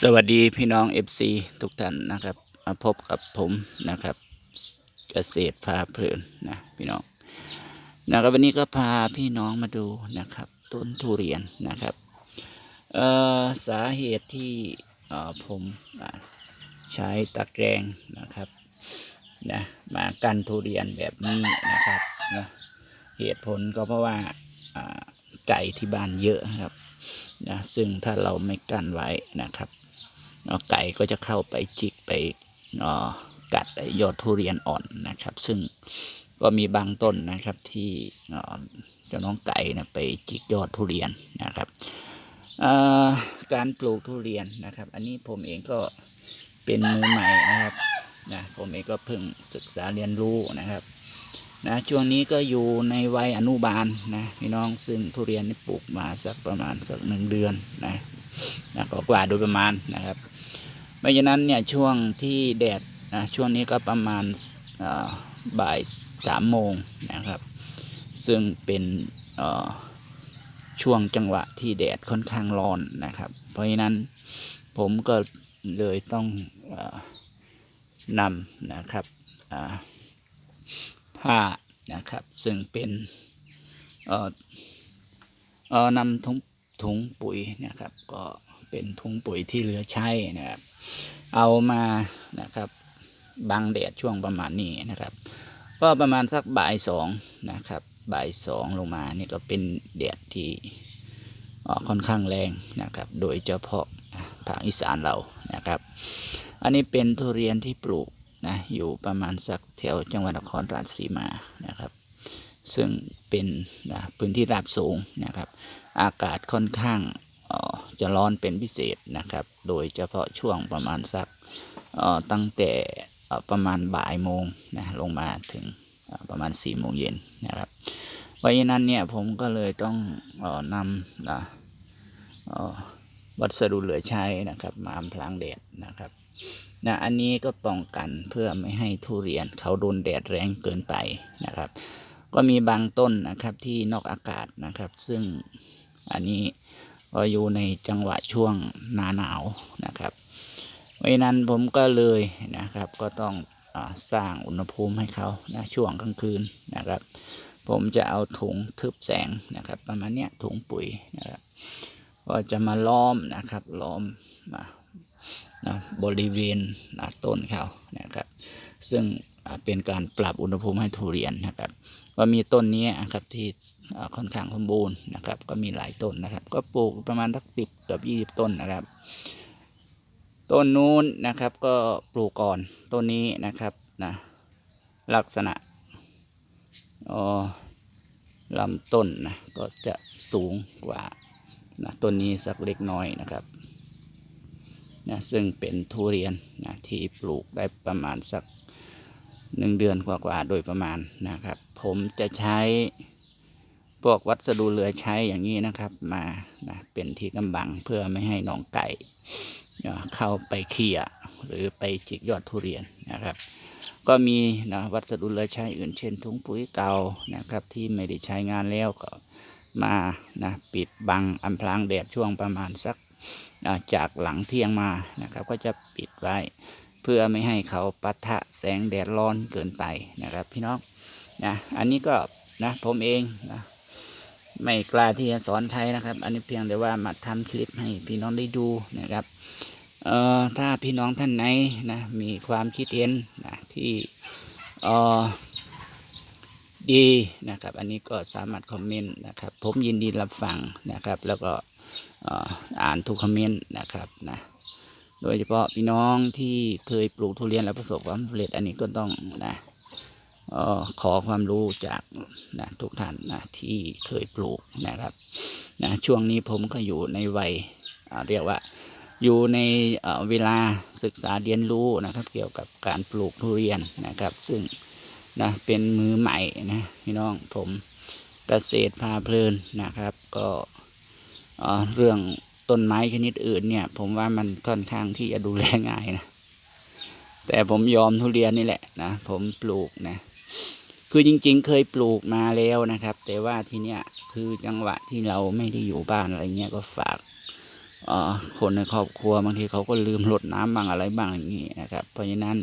สวัสดีพี่น้อง FC ทุกท่านนะครับมาพบกับผมนะครับเกษตรพาเพลินนะพี่น้องนะครับวันนี้ก็พาพี่น้องมาดูนะครับ ต้นทุเรียนนะครับเอ่อสาเหตุที่เอ่อผมใช้ตะแกรงนะครับนะมากันทุเรียนแบบนี้นะครับนะเหตุผลก็เพราะว่าอ่าไก่ที่บ้านเยอะครับนะซึ่งถ้าเราไม่กั้นไว้นะครับ เนาะไก่ก็จะเข้าไปจิกไปเอ่อกัดยอดทุเรียนอ่อนนะครับ ซึ่งก็มีบางต้นนะครับที่เจ้าน้องไก่นะไปจิกยอดทุเรียนนะครับการปลูกทุเรียนนะครับ อันนี้ผมเองก็เป็นมือใหม่นะครับนะผมเองก็เพิ่งศึกษาเรียนรู้นะครับนะช่วงนี้ก็อยู่ในวัยอนุบาลนะพี่น้องซึ่งทุเรียนนี่ปลูกมาสักประมาณสักหนึ่งเดือนนะนะก็กว่าโดยประมาณนะครับ เพราะฉะนั้นเนี่ยช่วงที่แดดนะช่วงนี้ก็ประมาณบ่ายสามโมงนะครับ ซึ่งเป็นช่วงจังหวะที่แดดค่อนข้างร้อนนะครับ เพราะฉะนั้นผมก็เลยต้องอนำนะครับผ้านะครับซึ่งเป็นนำถุง ถุงปุ๋ยนะครับ ก็เป็นถุงปุ๋ยที่เหลือใช้นะครับ เอามานะครับบังแดดช่วงประมาณนี้นะครับ ก็ประมาณสักบ่ายสองนะครับบ่ายสองลงมานี่ก็เป็นแดดที่ค่อนข้างแรงนะครับ โดยเฉพาะภาคอีสานเรานะครับ อันนี้เป็นทุเรียนที่ปลูกนะอยู่ประมาณสักแถวจังหวัดนครราชสีมานะครับ ซึ่งเป็นนะพื้นที่ราบสูงนะครับ อากาศค่อนข้างจะร้อนเป็นพิเศษนะครับ โดยเฉพาะช่วงประมาณสักตั้งแต่ประมาณบ่ายโมงนะลงมาถึงประมาณ4ี่โมงเย็นนะครับเพราะฉะนั้นเนี่ยผมก็เลยต้องออนำนะวัสดุเหลือใช้นะครับมาอำพรางแดดนะครับนะอันนี้ก็ป้องกันเพื่อไม่ให้ทุเรียนเขาโดนแดดแรงเกินไปนะครับ ก็มีบางต้นนะครับที่นอกอากาศนะครับ ซึ่งอันนี้ก็อยู่ในจังหวะช่วงหนาหนาวนะครับเพราะนั้นผมก็เลยนะครับ ก็ต้องอสร้างอุณหภูมิให้เขานะช่วงกลางคืนนะครับ ผมจะเอาถุงทึบแสงนะครับ ประมาณเนี้ยถุงปุ๋ยนะครับก็จะมาล้อมนะครับล้อมมานะบริเวณนะต้นเขานะครับ ซึ่ง เป็นการปรับอุณหภูมิให้ทุเรียนนะครับ ก็มีต้นนี้นะครับที่ค่อนข้างสมบูรณ์นะครับ ก็มีหลายต้นนะครับ ก็ปลูกประมาณสักสิบเกือบยี่สิบต้นนะครับ ต้นนู้นนะครับก็ปลูกก่อนต้นนี้นะครับนะลักษณะอ๋อลำต้นนะก็จะสูงกว่านะต้นนี้สักเล็กน้อยนะครับนะซึ่งเป็นทุเรียนนะที่ปลูกได้ประมาณสัก หนึ่งเดือนกว่าๆโดยประมาณนะครับ ผมจะใช้พวกวัสดุเหลือใช้อย่างนี้นะครับ มานะเป็นที่กำบังเพื่อไม่ให้หนองไก่เข้าไปเขี่ยหรือไปจิกยอดทุเรียนนะครับ ก็มีนะวัสดุเหลือใช้อื่นเช่นถุงปุ๋ยเก่านะครับ ที่ไม่ได้ใช้งานแล้วก็มานะปิดบังอำพรางแดดช่วงประมาณสักจากหลังเที่ยงมานะครับ ก็จะปิดไว้ เพื่อไม่ให้เขาปะทะแสงแดดร้อนเกินไปนะครับพี่น้องนะอันนี้ก็นะผมเองนะไม่กล้าที่จะสอนใครนะครับ อันนี้เพียงแต่ว่ามาทำคลิปให้พี่น้องได้ดูนะครับเอ่อถ้าพี่น้องท่านไหนนะมีความคิดเห็นนะที่เอ่อดีนะครับ อันนี้ก็สามารถคอมเมนต์นะครับ ผมยินดีรับฟังนะครับ แล้วก็อ่านทุกคอมเมนต์นะครับนะ โดยเฉพาะพี่น้องที่เคยปลูกทุเรียนแล้วประสบความสำเร็จอันนี้ก็ต้องนะออขอความรู้จากนะทุกท่านนะที่เคยปลูกนะครับนะช่วงนี้ผมก็อยู่ในวัยเรียกว่าอยู่ในเเวลาศึกษาเรียนรู้นะครับ เกี่ยวกับการปลูกทุเรียนนะครับ ซึ่งนะเป็นมือใหม่นะพี่น้องผมเกษตรพาเพลินนะครับ ก็เเรื่อง ต้นไม้ชนิดอื่นเนี่ย ผมว่ามันค่อนข้างที่จะดูแลง่ายนะ แต่ผมยอมทุเรียนนี่แหละนะ ผมปลูกนะ คือจริง ๆ เคยปลูกมาแล้วนะครับ แต่ว่าทีเนี้ยคือจังหวะที่เราไม่ได้อยู่บ้านอะไรเงี้ยก็ฝากออคนในครอบครัวบางทีเขาก็ลืมรดน้ำบ้างอะไรบ้างอย่างนี้นะครับ เพราะฉะนั้น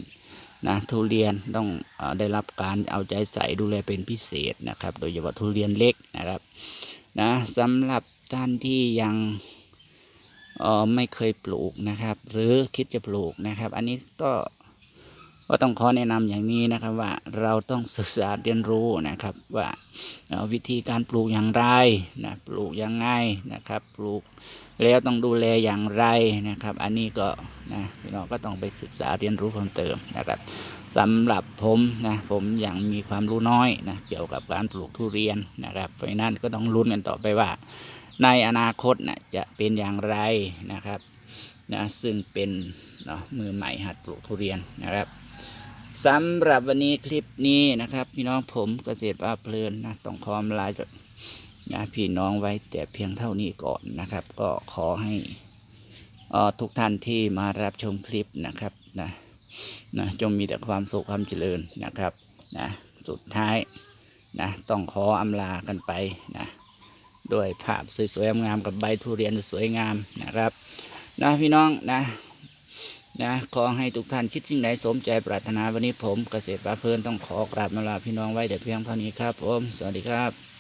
นะทุเรียนต้องอได้รับการเอาใจใส่ดูแลเป็นพิเศษนะครับ โดยเฉพาะทุเรียนเล็กนะครับนะสำหรับท่านที่ยัง ไม่เคยปลูกนะครับ หรือคิดจะปลูกนะครับ อันนี้ก็ก็ต้องขอแนะนำอย่างนี้นะครับว่าเราต้องศึกษาเรียนรู้นะครับว่าออวิธีการปลูกอย่างไรนะปลูกยังไงนะครับ ปลูกแล้วต้องดูแลอย่างไรนะครับ อันนี้ก็นะพี่น้องก็ต้องไปศึกษาเรียนรู้เพิ่มเติมนะครับสำหรับผมนะผมยังมีความรู้น้อยนะเกี่ยวกับการปลูกทุเรียนนะครับเพราะนั้นก็ต้องลุ้นกันต่อไปว่า ในอนาคตนะจะเป็นอย่างไรนะครับนะซึ่งเป็นเนาะมือใหม่หัดปลูกทุเรียนนะครับสำหรับวันนี้คลิปนี้นะครับ พี่น้องผมเกษตรว่าเพลินนะต้องขอลาจากนะพี่น้องไว้แต่เพียงเท่านี้ก่อนนะครับ ก็ขอให้เอ่อทุกท่านที่มารับชมคลิปนะครับนะนะจงมีแต่ความสุขความเจริญนะครับนะสุดท้ายนะต้องขออำลากันไปนะ ด้วยภาพสวยๆงามกับใบทุเรียนสวยงามนะครับนะพี่น้องนะนะขอให้ทุกท่านคิดสิ่งใดสมใจปรารถนาวันนี้ผมเกษตรปลาเพลินต้องขอกราบมาลาพี่น้องไว้แต่เพียงเท่านี้ครับผมสวัสดีครับ